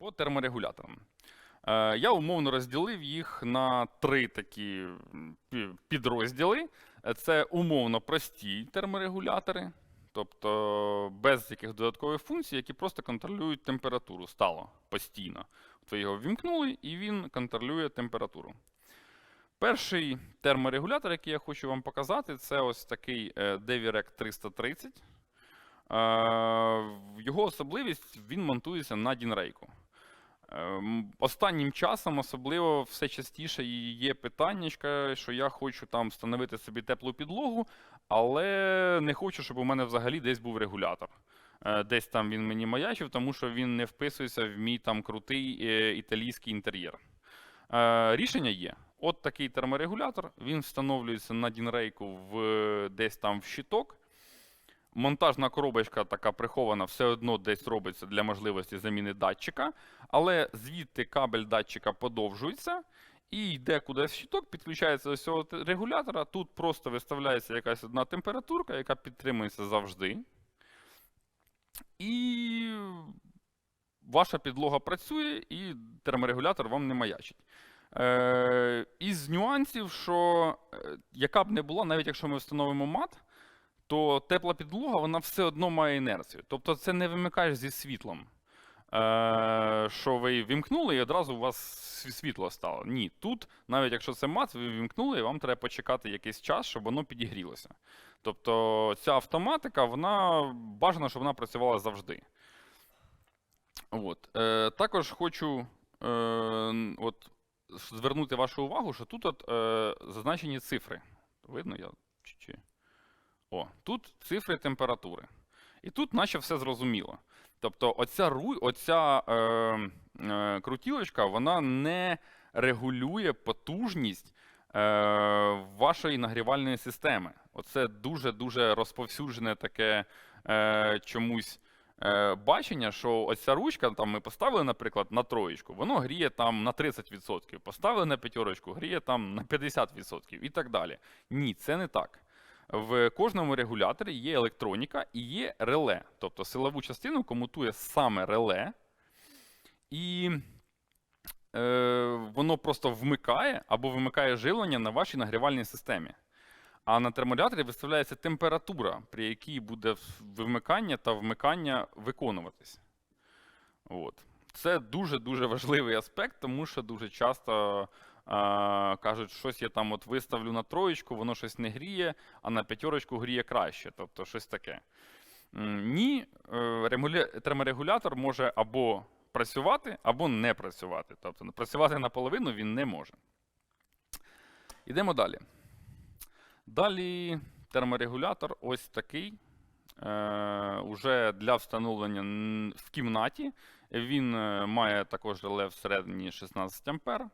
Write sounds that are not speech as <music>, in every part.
По терморегуляторам. Е, Я умовно розділив їх на три такі підрозділи. Е, Це умовно прості терморегулятори, тобто без яких додаткових функцій, які просто контролюють температуру стало постійно. Ви його ввімкнули, і він контролює температуру. Перший терморегулятор, який я хочу вам показати, це ось такий е, Devirec 330. Е, Його особливість він монтується на дінрейку. Ем, Останнім часом особливо все частіше є питання, що я хочу там встановити собі теплу підлогу, але не хочу, щоб у мене взагалі десь був регулятор. Е, Десь там він мені маячив, тому що він не вписується в мій там крутий е, італійський інтер'єр. Е, Рішення є. От такий терморегулятор, він встановлюється на дінрейку в, десь там в щиток. Монтажна коробочка така прихована, все одно десь робиться для можливості заміни датчика, але звідти кабель датчика подовжується і йде кудись щиток, підключається до цього регулятора. Тут просто виставляється якась одна температурка, яка підтримується завжди. І ваша підлога працює, і терморегулятор вам не маячить. Е, із нюансів, що е, яка б не була, навіть якщо ми встановимо мат, то тепла підлога вона все одно має інерцію. Тобто це не вимикаєш зі світлом. Е, що ви вімкнули і одразу у вас світло стало. Ні, тут, навіть якщо це мат, ви вімкнули, і вам треба почекати якийсь час, щоб воно підігрілося. Тобто ця автоматика, вона бажано, щоб вона працювала завжди. От. Е, також хочу е, от, звернути вашу увагу, що тут от, е, зазначені цифри. Видно я? О, тут цифри температури. І тут наче все зрозуміло. Тобто, оця, ру- оця е, е, крутілочка, вона не регулює потужність е, вашої нагрівальної системи. Оце дуже-дуже розповсюджене таке е, чомусь е, бачення, що оця ручка, там ми поставили, наприклад, на троєчку, воно гріє там на 30%, поставили на п'ятерочку, гріє там на 50% і так далі. Ні, це не так. В кожному регуляторі є електроніка і є реле. Тобто силову частину комутує саме реле, і е, воно просто вмикає або вимикає живлення на вашій нагрівальній системі. А на терморегуляторі виставляється температура, при якій буде вимикання та вмикання виконуватись. От. Це дуже-дуже важливий аспект, тому що дуже часто кажуть, щось я там от виставлю на троєчку, воно щось не гріє, а на п'ятерочку гріє краще. Тобто щось таке. Ні, е, терморегулятор може або працювати, або не працювати. Тобто працювати наполовину він не може. Йдемо далі. Далі терморегулятор ось такий. Е, уже для встановлення в кімнаті. Він е, має також реле всередині 16 ампер.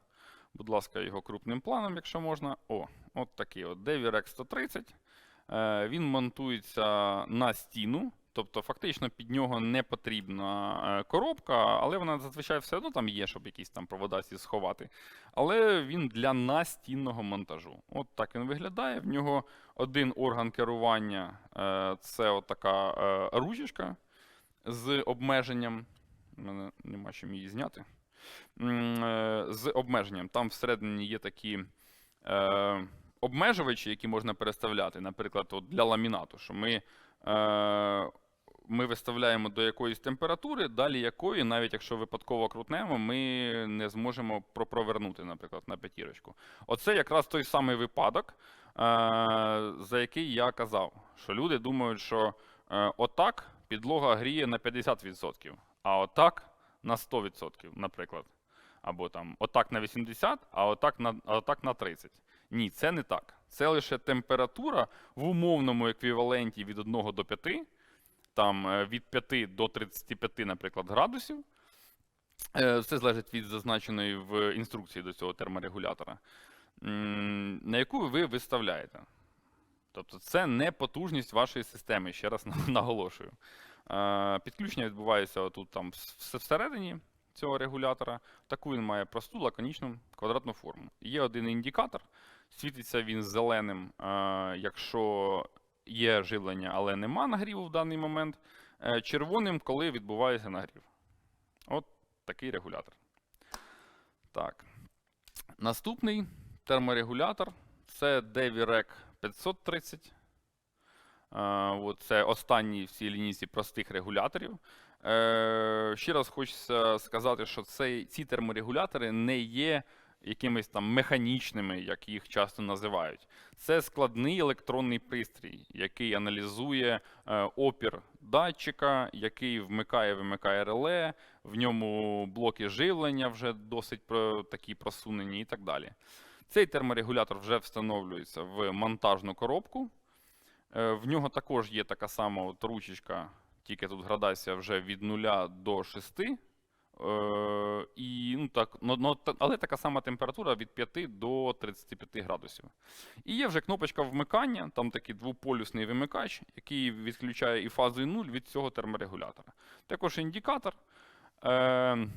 Будь ласка, його крупним планом, якщо можна. О, от такий от Devirec 130. Е, він монтується на стіну, тобто фактично під нього не потрібна е, коробка, але вона зазвичай все одно там є, щоб якісь там провода ці сховати. Але він для настінного монтажу. От так він виглядає. В нього один орган керування е, це така ручечка з обмеженням. У мене нема чим її зняти. Е, З обмеженням. Там всередині є такі е, обмежувачі, які можна переставляти, наприклад, от для ламінату, що ми, е, ми виставляємо до якоїсь температури, далі якої, навіть якщо випадково крутнемо, ми не зможемо пропровернути, наприклад, на п'ятірочку. Оце якраз той самий випадок, е, за який я казав, що люди думають, що е, отак підлога гріє на 50%, а отак на 100%, наприклад. Або там отак на 80%, а отак на, отак на 30%. Ні, це не так. Це лише температура в умовному еквіваленті від 1 до 5, там е, від 5 до 35, наприклад, градусів. Е, Це залежить від зазначеної в інструкції до цього терморегулятора, на яку ви виставляєте. Тобто це не потужність вашої системи, ще раз <laughs> наголошую. Е, Підключення відбувається отут там всередині цього регулятора. Таку він має просту, лаконічну квадратну форму. Є один індикатор, світиться він зеленим, е, якщо є живлення, але нема нагріву в даний момент. е, Червоним, коли відбувається нагрів. От такий регулятор. Так. Наступний терморегулятор це DeviRec 530. Е, це останній в цій лінійці простих регуляторів. Е, ще раз хочеться сказати, що цей, ці терморегулятори не є якимись там механічними, як їх часто називають. Це складний електронний пристрій, який аналізує е, опір датчика, який вмикає, вимикає реле, в ньому блоки живлення вже досить такі просунені і так далі. Цей терморегулятор вже встановлюється в монтажну коробку. Е, В нього також є така сама от ручечка, тільки тут градація вже від 0 до 6. Е, і, ну, так, но, але така сама температура від 5 до 35 градусів. І є вже кнопочка вмикання, там такий двополюсний вимикач, який відключає і фазу і 0 від цього терморегулятора. Також індикатор. Е,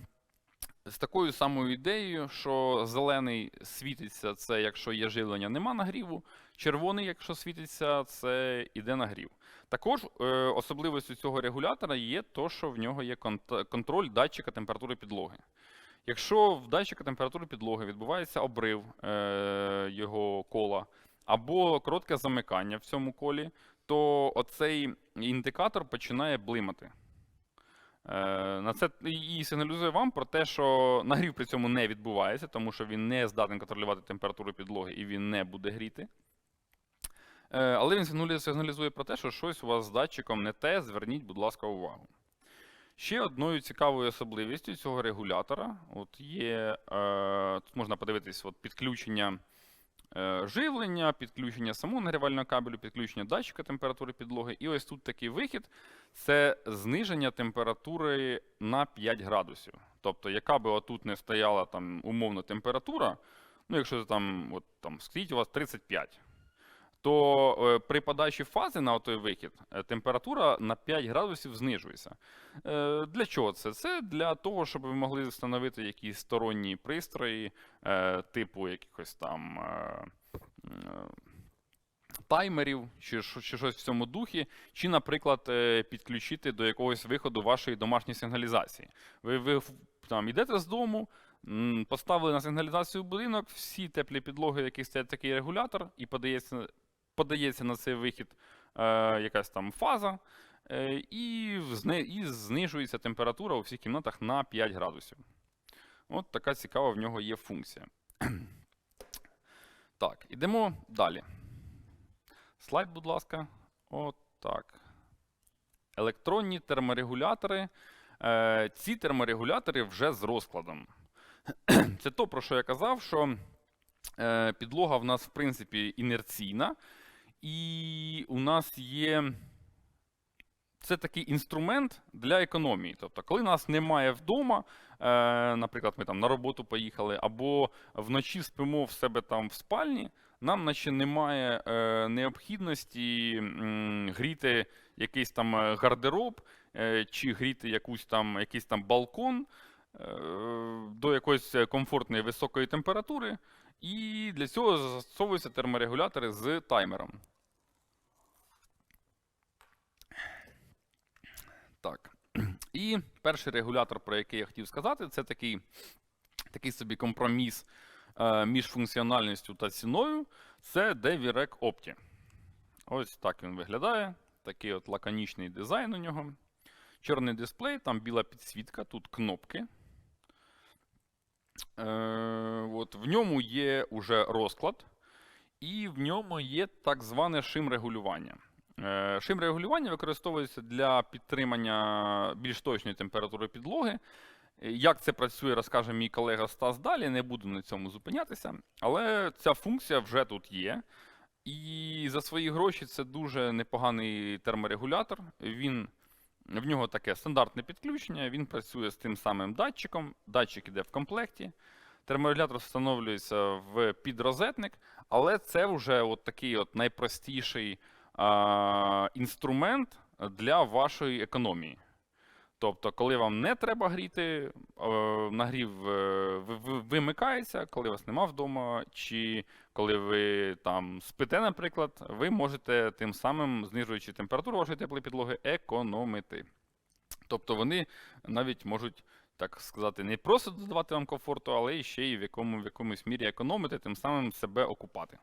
з такою самою ідеєю, що зелений світиться, це якщо є живлення, нема нагріву. Червоний, якщо світиться, це іде нагрів. Також е, особливістю цього регулятора є то, що в нього є контроль датчика температури підлоги. Якщо в датчика температури підлоги відбувається обрив е, його кола або коротке замикання в цьому колі, то оцей індикатор починає блимати. Е, На це і сигналізує вам про те, що нагрів при цьому не відбувається, тому що він не здатен контролювати температуру підлоги і він не буде гріти. Е, Але він сигналізує- про те, що щось у вас з датчиком не те, зверніть, будь ласка, увагу. Ще одною цікавою особливістю цього регулятора от є, е, тут можна подивитись от підключення живлення, підключення самого нагрівального кабелю, підключення датчика температури підлоги. І ось тут такий вихід це зниження температури на 5 градусів. Тобто, яка би отут не стояла там умовно температура, ну якщо там, от, там скажіть у вас 35, то е, при подачі фази на той вихід е, температура на 5 градусів знижується. Е, для чого це? Це для того, щоб ви могли встановити якісь сторонні пристрої, типу якихось там. Таймерів чи, чи щось в цьому духі, чи, наприклад, підключити до якогось виходу вашої домашньої сигналізації. Ви, ви там йдете з дому, поставили на сигналізацію будинок, всі теплі підлоги, які стоять такий регулятор, і подається, подається на цей вихід е, якась там фаза, е, і, зни- і знижується температура у всіх кімнатах на 5 градусів. От така цікава в нього є функція. <clears throat> Так, ідемо далі. Слайд, будь ласка. От так. Електронні терморегулятори. Е, ці терморегулятори вже з розкладом. <clears throat> Це то, про що я казав, що е, підлога в нас, в принципі, інерційна, і у нас є. Це такий інструмент для економії. Тобто, коли нас немає вдома, е, наприклад, ми там на роботу поїхали, або вночі спимо в себе там в спальні, нам наче немає е, необхідності м, гріти якийсь там е, гардероб е, чи гріти якусь там, якийсь там балкон е, до якоїсь комфортної високої температури. І для цього застосовуються терморегулятори з таймером. Так. І перший регулятор, про який я хотів сказати, це такий, такий собі компроміс е, між функціональністю та ціною. Це DeviRec Opti. Ось так він виглядає. Такий от лаконічний дизайн у нього. Чорний дисплей, там біла підсвітка, тут кнопки. Е, от, в ньому є уже розклад, і в ньому є так зване шим-регулювання. Е, Шим-регулювання використовується для підтримання більш точної температури підлоги. Як це працює, розкаже мій колега Стас далі, не буду на цьому зупинятися. Але ця функція вже тут є. І за свої гроші це дуже непоганий терморегулятор. Він, в нього таке стандартне підключення, він працює з тим самим датчиком. Датчик іде в комплекті. Терморегулятор встановлюється в підрозетник, але це вже от такий от найпростіший а, інструмент для вашої економії. Тобто, коли вам не треба гріти, е, нагрів е, ви- ви- вимикається, коли вас нема вдома, чи коли ви там спите, наприклад, ви можете тим самим, знижуючи температуру вашої теплої підлоги, економити. Тобто вони навіть можуть так сказати, не просто додавати вам комфорту, але і ще й в, якому, в якомусь мірі економити, тим самим себе окупати.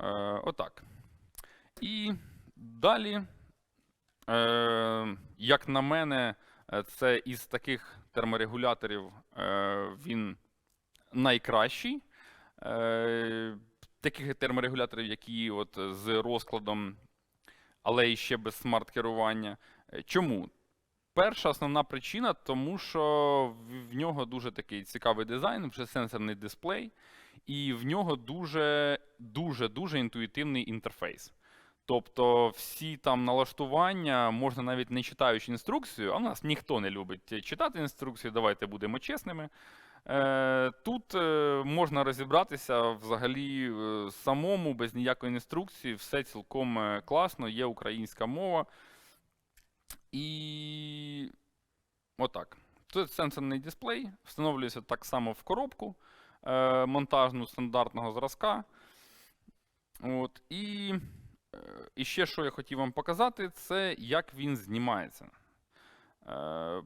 Е, отак. І далі, як на мене, е, це із таких терморегуляторів е, він найкращий. Е, таких терморегуляторів, які от з розкладом, але і ще без смарт-керування. Е, Чому? Перша основна причина, тому що в- в нього дуже такий цікавий дизайн, вже сенсорний дисплей, і в нього дуже дуже дуже інтуїтивний інтерфейс. Тобто всі там налаштування можна навіть не читаючи інструкцію, а в нас ніхто не любить читати інструкцію, давайте будемо чесними. Е, Тут е, можна розібратися взагалі е, самому, без ніякої інструкції, все цілком класно, є українська мова. І отак. Тут сенсорний дисплей, встановлюється так само в коробку монтажну стандартного зразка. От, і, і ще що я хотів вам показати, це як він знімається. Е,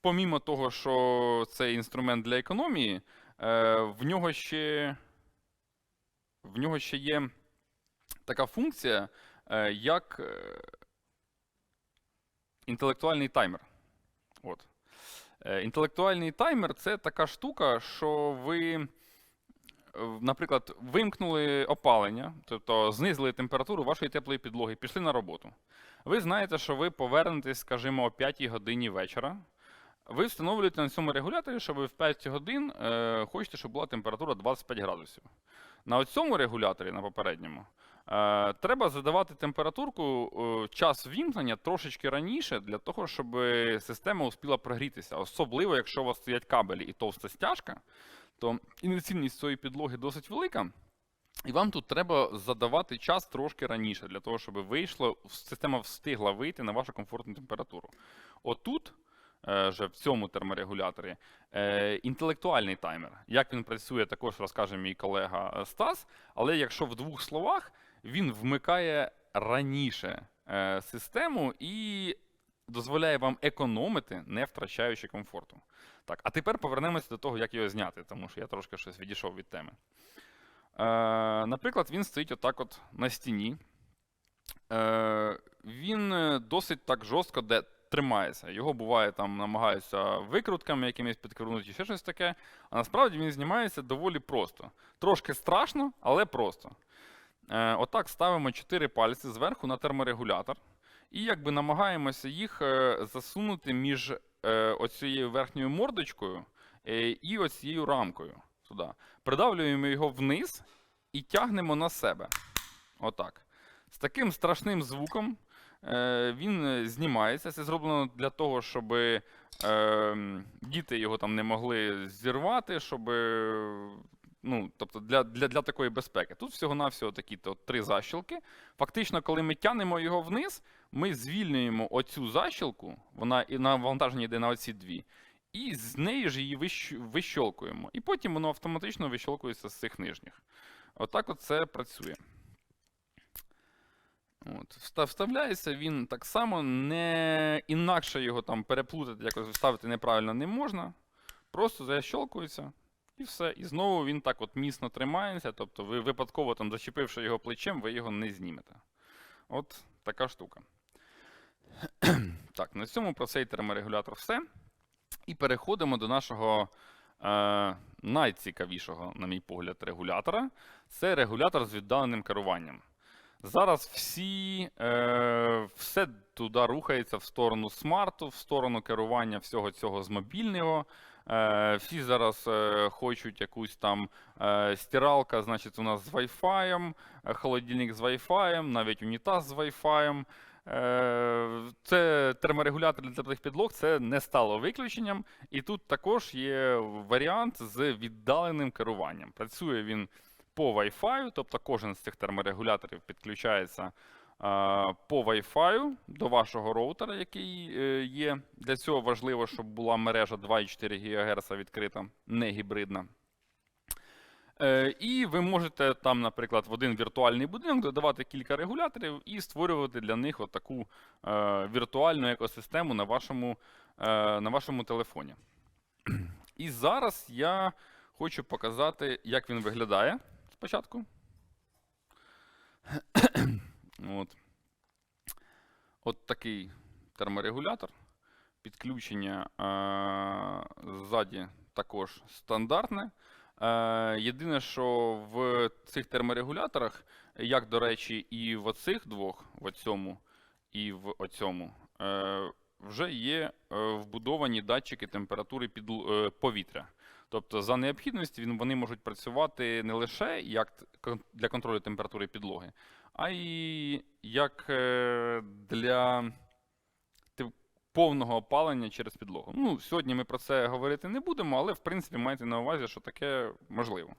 помімо того, що це інструмент для економії, е, в нього ще в нього ще є така функція, е, як е, інтелектуальний таймер. От. Е, Інтелектуальний таймер це така штука, що ви, е, наприклад, вимкнули опалення, тобто знизили температуру вашої теплої підлоги, пішли на роботу. Ви знаєте, що ви повернетесь, скажімо, о 5 годині вечора. Ви встановлюєте на цьому регуляторі, що ви в 5 годин е, хочете, щоб була температура 25 градусів. На цьому регуляторі, на попередньому, е, треба задавати температурку е, час вімкнення трошечки раніше, для того, щоб система успіла прогрітися. Особливо, якщо у вас стоять кабелі і товста стяжка, то інерційність цієї підлоги досить велика. І вам тут треба задавати час трошки раніше, для того, щоб вийшло, система встигла вийти на вашу комфортну температуру. Отут, е, вже в цьому терморегуляторі, е, інтелектуальний таймер. Як він працює, також розкаже мій колега е, Стас. Але якщо в двох словах, він вмикає раніше систему і дозволяє вам економити, не втрачаючи комфорту. Так, а тепер повернемося до того, як його зняти, тому що я трошки щось відійшов від теми. Е, наприклад, він стоїть отак от на стіні. Е, він е, досить так жорстко де тримається. Його буває там намагаються викрутками якимись підкрутити, чи ще щось таке. А насправді він знімається доволі просто. Трошки страшно, але просто. Е, отак ставимо 4 пальці зверху на терморегулятор. І якби намагаємося їх е, засунути між оцією верхньою мордочкою е, і оцією рамкою. Туди. Придавлюємо його вниз і тягнемо на себе. Отак. З таким страшним звуком е, він е, знімається. Це зроблено для того, щоб е, діти його там не могли зірвати, щоб. е, Ну, тобто для, для, для такої безпеки. Тут всього-навсього такі три защілки. Фактично, коли ми тянемо його вниз, ми звільнюємо оцю защілку, вона і навантаження йде на оці дві, і з неї ж її вищолкуємо. І потім воно автоматично вищолкується з цих нижніх. Отак от це працює. От. Вставляється він так само, не інакше його там переплутати, якось вставити неправильно не можна. Просто защолкується і все. І знову він так от міцно тримається. Тобто ви випадково там зачепивши його плечем, ви його не знімете. От така штука. <clears throat> так, на цьому про цей терморегулятор все. І переходимо до нашого е, найцікавішого, на мій погляд, регулятора. Це регулятор з віддаленим керуванням. Зараз всі, е, все туди рухається в сторону смарту, в сторону керування всього цього з мобільного. Е, всі зараз е, хочуть якусь там е, стиралка, значить, у нас з Wi-Fi, е, холодильник з Wi-Fi, навіть унітаз з Wi-Fi. Е, Це терморегулятор для теплих підлог, це не стало виключенням. І тут також є варіант з віддаленим керуванням. Працює він по Wi-Fi, тобто кожен з цих терморегуляторів підключається е, по Wi-Fi до вашого роутера, який е, є. Для цього важливо, щоб була мережа 2,4 ГГц відкрита, не гібридна. Е, І ви можете там, наприклад, в один віртуальний будинок додавати кілька регуляторів і створювати для них отаку е, віртуальну екосистему на вашому, е, на вашому телефоні. І зараз я хочу показати, як він виглядає спочатку. От. От такий терморегулятор. Підключення е, ззаді також стандартне. Е, єдине, що в цих терморегуляторах, як, до речі, і в оцих двох, в оцьому і в оцьому, е, вже є е, вбудовані датчики температури е, повітря. Тобто, за необхідності він- вони можуть працювати не лише як для контролю температури підлоги, а й як для повного опалення через підлогу. Ну, сьогодні ми про це говорити не будемо, але в принципі майте на увазі, що таке можливо.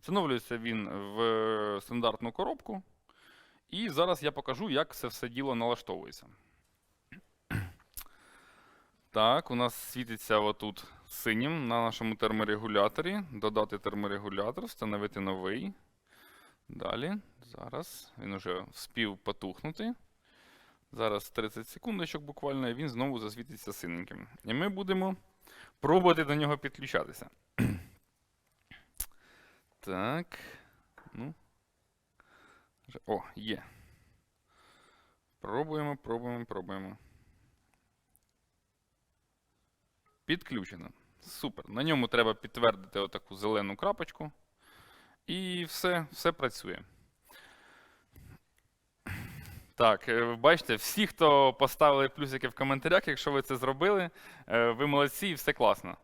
Встановлюється він в стандартну коробку. І зараз я покажу, як це все діло налаштовується. Так, у нас світиться отут синім на нашому терморегуляторі. Додати терморегулятор, встановити новий. Далі. Зараз він уже вспів потухнути. Зараз 30 секундочок буквально, і він знову засвітиться синеньким. І ми будемо пробувати до нього підключатися. <clears throat> Так. Ну. О, є. Пробуємо, пробуємо, пробуємо. Підключено. Супер. На ньому треба підтвердити отаку зелену крапочку. І все, все працює. Так, е, бачите, всі, хто поставили плюсики в коментарях, якщо ви це зробили, е, ви молодці і все класно.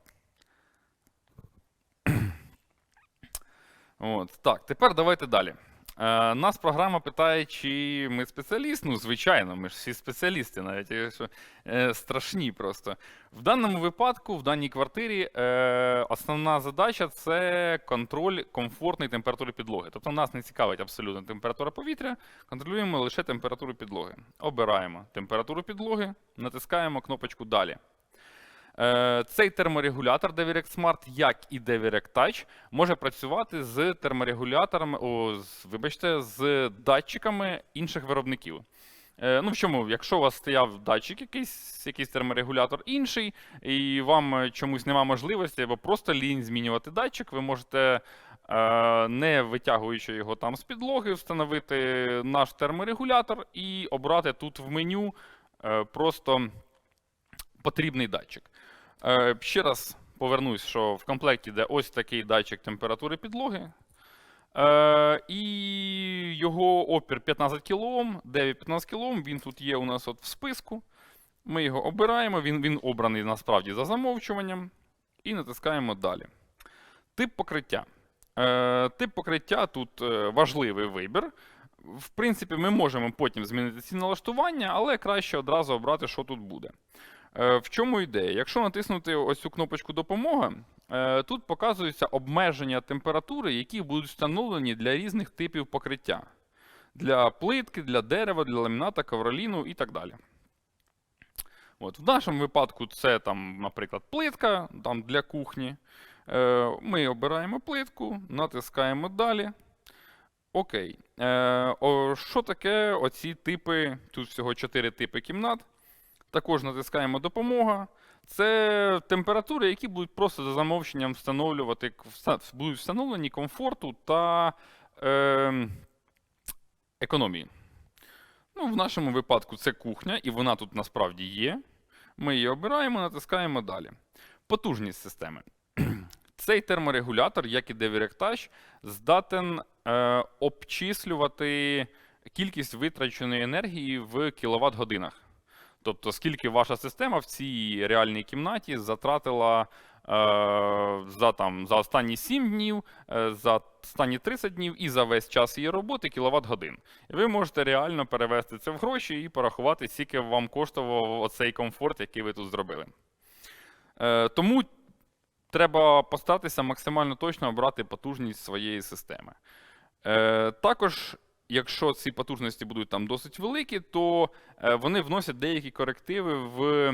От, так, тепер давайте далі. Е, нас програма питає, чи ми спеціаліст. Ну, звичайно, ми ж всі спеціалісти, навіть якщо е, страшні просто. В даному випадку, в даній квартирі, е, основна задача це контроль комфортної температури підлоги. Тобто нас не цікавить абсолютно температура повітря, контролюємо лише температуру підлоги. Обираємо температуру підлоги, натискаємо кнопочку Далі. Е, Цей терморегулятор DeVirect Smart, як і DeVirect Touch, може працювати з терморегуляторами, о, з, вибачте, з датчиками інших виробників. Е, Ну, в чому, якщо у вас стояв датчик, якийсь, якийсь терморегулятор інший, і вам чомусь нема можливості, або просто лінь змінювати датчик, ви можете, е, не витягуючи його там з підлоги, встановити наш терморегулятор і обрати тут в меню просто потрібний датчик. Е, Ще раз повернусь, що в комплекті йде ось такий датчик температури підлоги. Е, І його опір 15 кОм, 9-15 кОм, він тут є у нас от в списку. Ми його обираємо, він, він обраний насправді за замовчуванням. І натискаємо далі. Тип покриття. Е, Тип покриття тут е, важливий вибір. В принципі, ми можемо потім змінити ці налаштування, але краще одразу обрати, що тут буде. Е, В чому ідея? Якщо натиснути ось цю кнопочку Допомога, е, тут показуються обмеження температури, які будуть встановлені для різних типів покриття. Для плитки, для дерева, для ламіната, ковроліну і так далі. От, в нашому випадку це, там, наприклад, плитка там, для кухні. Е, Ми обираємо плитку, натискаємо далі. Окей. Що таке оці типи? Тут всього 4 типи кімнат. Також натискаємо допомога. Це температури, які будуть просто за замовченням встановлювати, будуть встановлені комфорту та е, економії. Ну, в нашому випадку це кухня, і вона тут насправді є. Ми її обираємо, натискаємо далі. Потужність системи. <clears throat> Цей терморегулятор, як і DeVirect Touch, здатен е, обчислювати кількість витраченої енергії в кіловат-годинах. Тобто, скільки ваша система в цій реальній кімнаті затратила е, за, там, за останні 7 днів, е, за останні 30 днів і за весь час її роботи кіловат-годин. І ви можете реально перевести це в гроші і порахувати, скільки вам коштував оцей комфорт, який ви тут зробили. Е, тому треба постаратися максимально точно обрати потужність своєї системи. Також, якщо ці потужності будуть там досить великі, то е, вони вносять деякі корективи в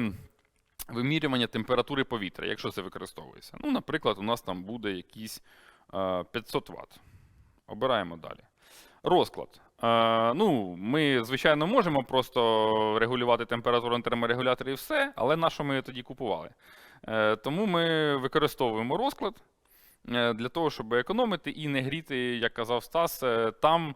вимірювання температури повітря, якщо це використовується. Ну, наприклад, у нас там буде якийсь е, 500 Вт. Обираємо далі. Розклад. Е, ну, ми, звичайно, можемо просто регулювати температуру на терморегуляторі і все, але на що ми тоді купували? Е, тому ми використовуємо розклад е, для того, щоб економити і не гріти, як казав Стас, е, там, е,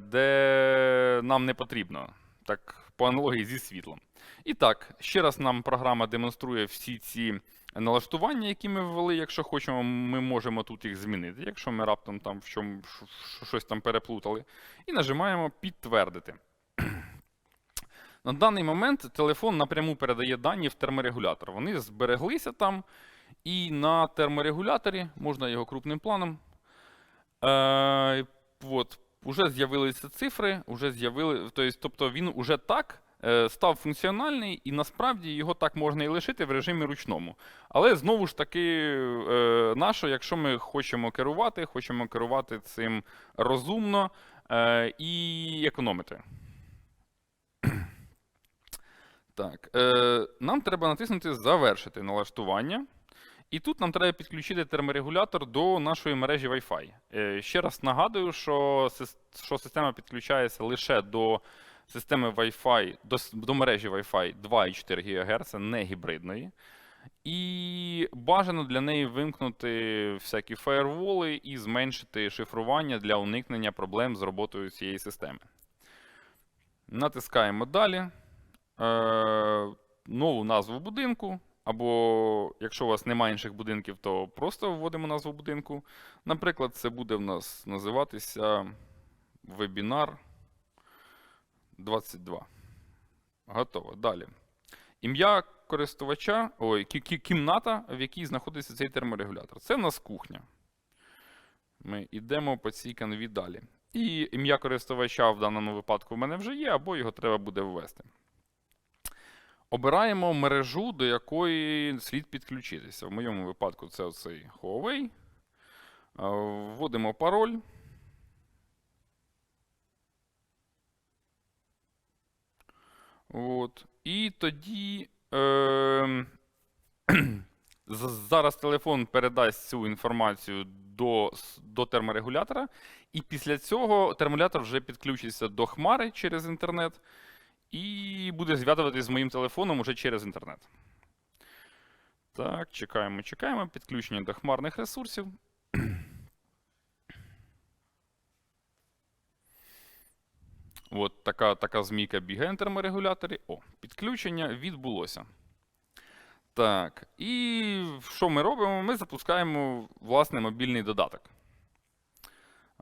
де нам не потрібно. Так, по аналогії зі світлом. І так, ще раз нам програма демонструє всі ці налаштування, які ми ввели. Якщо хочемо, ми можемо тут їх змінити, якщо ми раптом там в чому щось там переплутали. І нажимаємо підтвердити. <clears throat> На даний момент телефон напряму передає дані в терморегулятор. Вони збереглися там, і на терморегуляторі, можна його крупним планом. Е, от, уже з'явилися цифри, уже з'явили, тобто, тобто він уже так е, став функціональний, і насправді його так можна і лишити в режимі ручному. Але знову ж таки, е, наше, якщо ми хочемо керувати, хочемо керувати цим розумно е, і економити. Так, нам треба натиснути Завершити налаштування. І тут нам треба підключити терморегулятор до нашої мережі Wi-Fi. Е, ще раз нагадую, що, система підключається лише до системи Wi-Fi, до, до мережі Wi-Fi 2,4 ГГц, не гібридної. І бажано для неї вимкнути всякі фаєрволи і зменшити шифрування для уникнення проблем з роботою цієї системи. Натискаємо далі. Е, нову назву будинку. Або якщо у вас немає інших будинків, то просто вводимо назву будинку. Наприклад, це буде в нас називатися вебінар 22. Готово. Далі. Ім'я користувача, ой, кі- кі- кімната, в якій знаходиться цей терморегулятор. Це в нас кухня. Ми йдемо по цій канві далі. І ім'я користувача в даному випадку в мене вже є, або його треба буде ввести. Обираємо мережу, до якої слід підключитися. В моєму випадку це оцей Huawei. Е, Вводимо пароль. От. І тоді е, <clears throat> зараз телефон передасть цю інформацію до, до терморегулятора, і після цього терморегулятор вже підключиться до хмари через інтернет і буде зв'язуватися з моїм телефоном уже через інтернет. Так, чекаємо, чекаємо. Підключення до хмарних ресурсів. <clears throat> От така, така змійка бігає на терморегуляторі. О, підключення відбулося. Так, і що ми робимо? Ми запускаємо власне мобільний додаток.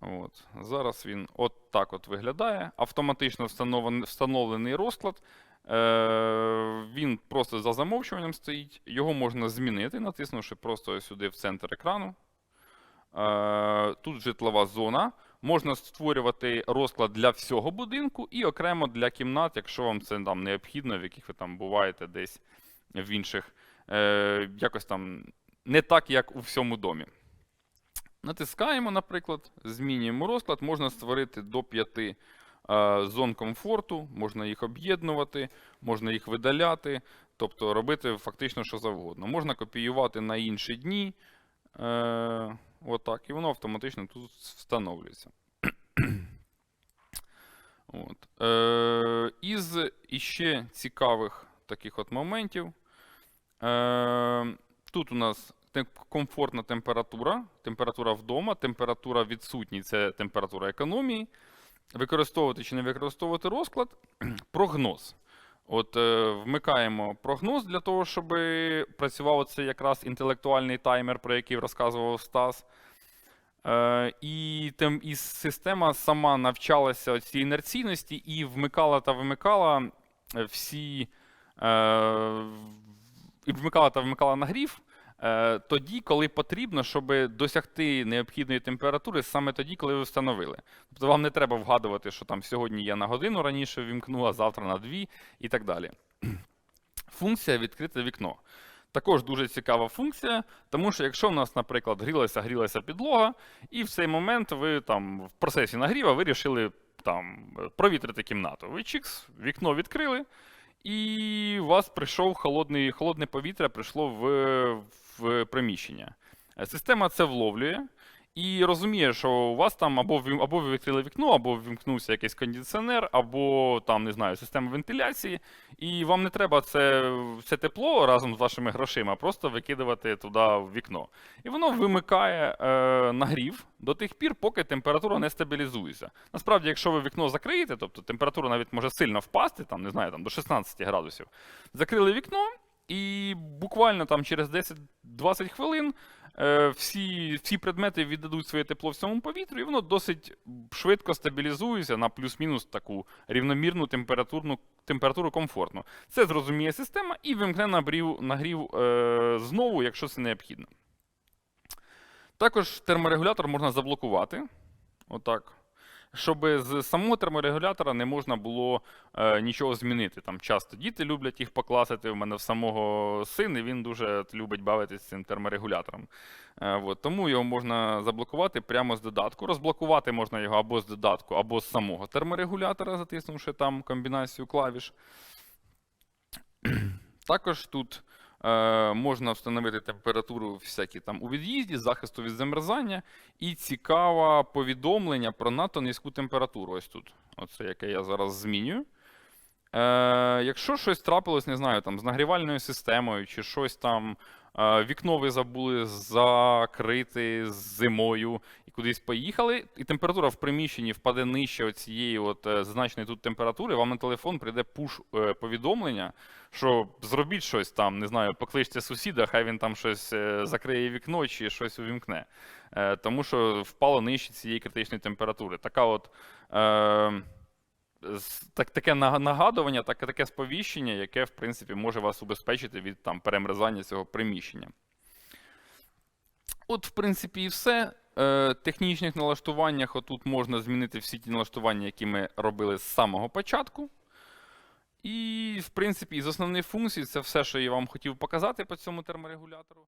От. Зараз він от так от виглядає. Автоматично встановлений, розклад. Е, він просто за замовчуванням стоїть. Його можна змінити, натиснувши просто сюди в центр екрану. Е, тут житлова зона. Можна створювати розклад для всього будинку і окремо для кімнат, якщо вам це там необхідно, в яких ви там буваєте десь в інших, е, якось там не так, як у всьому домі. Натискаємо, наприклад, змінюємо розклад. Можна створити до 5 е, зон комфорту, можна їх об'єднувати, можна їх видаляти, тобто робити фактично що завгодно. Можна копіювати на інші дні. Е, отак, і воно автоматично тут встановлюється. <clears throat> От. Е, із іще цікавих таких от моментів. Е, тут у нас комфортна температура, температура вдома, температура відсутній це температура економії. Використовувати чи не використовувати розклад, <clears throat> прогноз. От е, вмикаємо прогноз для того, щоб працював це якраз інтелектуальний таймер, про який розказував Стас. Е, і, тем, і система сама навчалася цій інерційності і вмикала та вимикала е, всі. Е, і вмикала та вимикала нагрів тоді, коли потрібно, щоб досягти необхідної температури саме тоді, коли ви встановили. Тобто вам не треба вгадувати, що там сьогодні я на годину раніше вімкну, а завтра на дві і так далі. <clears throat> Функція відкрите вікно. Також дуже цікава функція, тому що якщо в нас, наприклад, грілася, грілася підлога, і в цей момент ви там в процесі нагріва вирішили там провітрити кімнату. Ви чікс, вікно відкрили, і у вас прийшов холодний, холодне повітря, прийшло в, в приміщення. Е, Система це вловлює і розуміє, що у вас там або або ви відкрили вікно, або вімкнувся якийсь кондиціонер, або там, не знаю, система вентиляції, і вам не треба це, це тепло разом з вашими грошима просто викидувати туди в вікно. І воно вимикає е, нагрів до тих пір, поки температура не стабілізується. Насправді, якщо ви вікно закриєте, тобто температура навіть може сильно впасти, там, не знаю, там, до 16 градусів, закрили вікно, і буквально там через 10-20 хвилин е, всі, всі предмети віддадуть своє тепло всьому повітрю, і воно досить швидко стабілізується на плюс-мінус таку рівномірну температурну, температуру комфортну. Це зрозуміє система і вимкне нагрів, нагрів е, знову, якщо це необхідно. Також терморегулятор можна заблокувати. Отак. Щоб з самого терморегулятора не можна було е, нічого змінити. Там часто діти люблять їх покласити. У мене в самого син, і він дуже любить бавитися цим терморегулятором. Е, от, тому його можна заблокувати прямо з додатку. Розблокувати можна його або з додатку, або з самого терморегулятора, затиснувши там комбінацію клавіш. <clears throat> Також тут можна встановити температуру всякі там у від'їзді, захисту від замерзання, і цікаве повідомлення про надто низьку температуру. Ось тут. Оце яке я зараз змінюю. Е, якщо щось трапилось, не знаю, там з нагрівальною системою, чи щось там е, вікно ви забули закрити зимою і кудись поїхали, і температура в приміщенні впаде нижче цієї от е, зазначеної тут температури, вам на телефон прийде пуш е, що зробіть щось там, не знаю, покличте сусіда, хай він там щось е, закриє вікно чи щось увімкне. Е, тому що впало нижче цієї критичної температури. Така от. Е, так, таке нагадування, так, таке сповіщення, яке, в принципі, може вас убезпечити від там, перемерзання цього приміщення. От, в принципі, і все. Е, технічних налаштуваннях отут можна змінити всі ті налаштування, які ми робили з самого початку. І, в принципі, із основних функцій це все, що я вам хотів показати по цьому терморегулятору.